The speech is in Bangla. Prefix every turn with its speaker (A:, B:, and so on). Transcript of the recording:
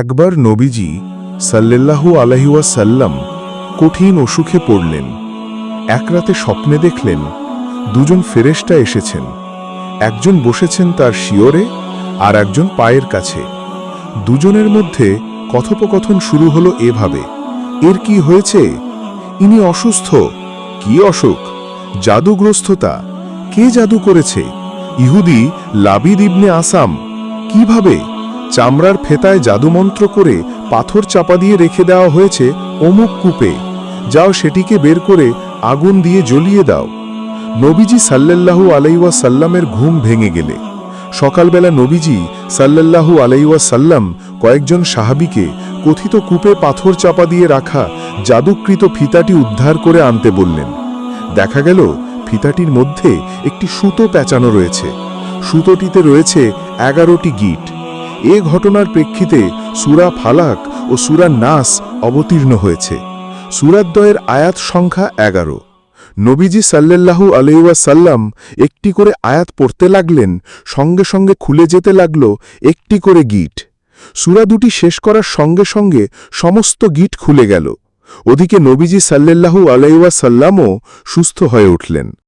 A: একবার নবীজি সাল্লাল্লাহু আলহিউসাল্লাম কঠিন অসুখে পড়লেন। এক রাতে স্বপ্নে দেখলেন দুজন ফেরেশতা এসেছেন। একজন বসেছেন তার শিওরে আর একজন পায়ের কাছে। দুজনের মধ্যে কথোপকথন শুরু হলো এভাবে, এর কি হয়েছে? ইনি অসুস্থ, কি অসুখ? জাদুগ্রস্ততা, কে জাদু করেছে? ইহুদি লাবিদ ইবনে আসাম, কীভাবে চামড়ার ফেতায় জাদুমন্ত্র করে পাথর চাপা দিয়ে রেখে দেওয়া হয়েছে অমুক কূপে। যাও সেটিকে বের করে আগুন দিয়ে জ্বলিয়ে দাও। নবীজি সাল্লাল্লাহু আলাইওয়া সাল্লামের ঘুম ভেঙে গেলে। সকালবেলা নবীজি সাল্লাল্লাহু আলাইওয়া সাল্লাম কয়েকজন সাহাবিকে কথিত কূপে পাথর চাপা দিয়ে রাখা জাদুকৃত ফিতাটি উদ্ধার করে আনতে বললেন। দেখা গেল ফিতাটির মধ্যে একটি সুতো পেঁচানো রয়েছে। সুতোটিতে রয়েছে এগারোটি গিট। এ ঘটনার প্রেক্ষিতে সুরা ফালাক ও সুরা নাস অবতীর্ণ হয়েছে। সুরাদ্বয়ের আয়াত সংখ্যা এগারো। নবীজি সাল্লাল্লাহু আলাইসাল্লাম একটি করে আয়াত পড়তে লাগলেন, সঙ্গে সঙ্গে খুলে যেতে লাগল একটি করে গিট সুরা দুটি শেষ করার সঙ্গে সঙ্গে সমস্ত গিট খুলে গেল। ওদিকে নবীজি সাল্লাল্লাহু আলাইসাল্লামও সুস্থ হয়ে উঠলেন।